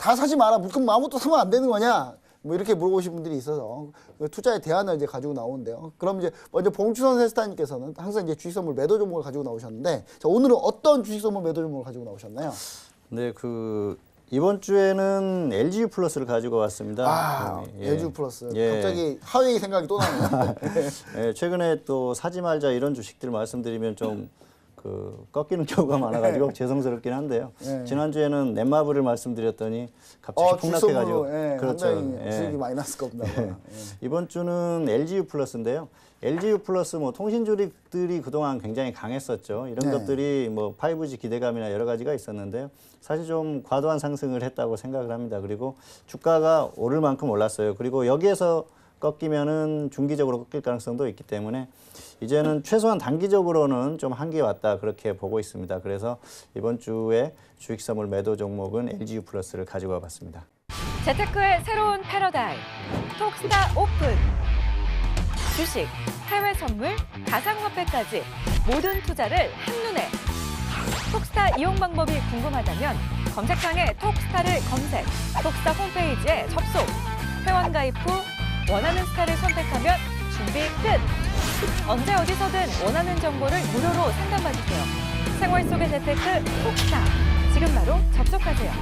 다 사지 마라. 그럼 아무것도 사면 안 되는 거냐? 뭐 이렇게 물어보신 분들이 있어서 그 투자의 대안을 이제 가지고 나오는데요. 그럼 이제 먼저 봉추선 세스타님께서는 항상 이제 주식 선물 매도 종목을 가지고 나오셨는데 자, 오늘은 어떤 주식 선물 매도 종목을 가지고 나오셨나요? 네, 그 이번 주에는 LG 플러스를 가지고 왔습니다. 아, 예. LG 플러스. 예. 갑자기 하웨이 생각이 또 나네요. 예, 최근에 또 사지 말자 이런 주식들 말씀드리면 좀 그 꺾이는 경우가 많아가지고 죄송스럽긴 한데요. 네. 지난주에는 넷마블을 말씀드렸더니 갑자기 어, 폭락해가지고 예, 그렇죠. 수익이 많이 났을 겁니다. 예. 이번 주는 LGU 플러스인데요. LGU 플러스 뭐 통신주식들이 그동안 굉장히 강했었죠. 이런 네. 것들이 뭐 5G 기대감이나 여러 가지가 있었는데요. 사실 좀 과도한 상승을 했다고 생각을 합니다. 그리고 주가가 오를 만큼 올랐어요. 그리고 여기에서 꺾이면은 중기적으로 꺾일 가능성도 있기 때문에 이제는 최소한 단기적으로는 좀 한계에 왔다 그렇게 보고 있습니다. 그래서 이번 주에 주식 선물 매도 종목은 LGU 플러스를 가지고 와봤습니다. 재테크의 새로운 패러다임 톡스타 오픈 주식, 해외 선물, 가상화폐까지 모든 투자를 한눈에 톡스타 이용 방법이 궁금하다면 검색창에 톡스타를 검색 톡스타 홈페이지에 접속 회원 가입 후 원하는 스타를 선택하면 준비 끝! 언제 어디서든 원하는 정보를 무료로 상담받으세요. 생활 속의 재테크 톡스타 지금 바로 접속하세요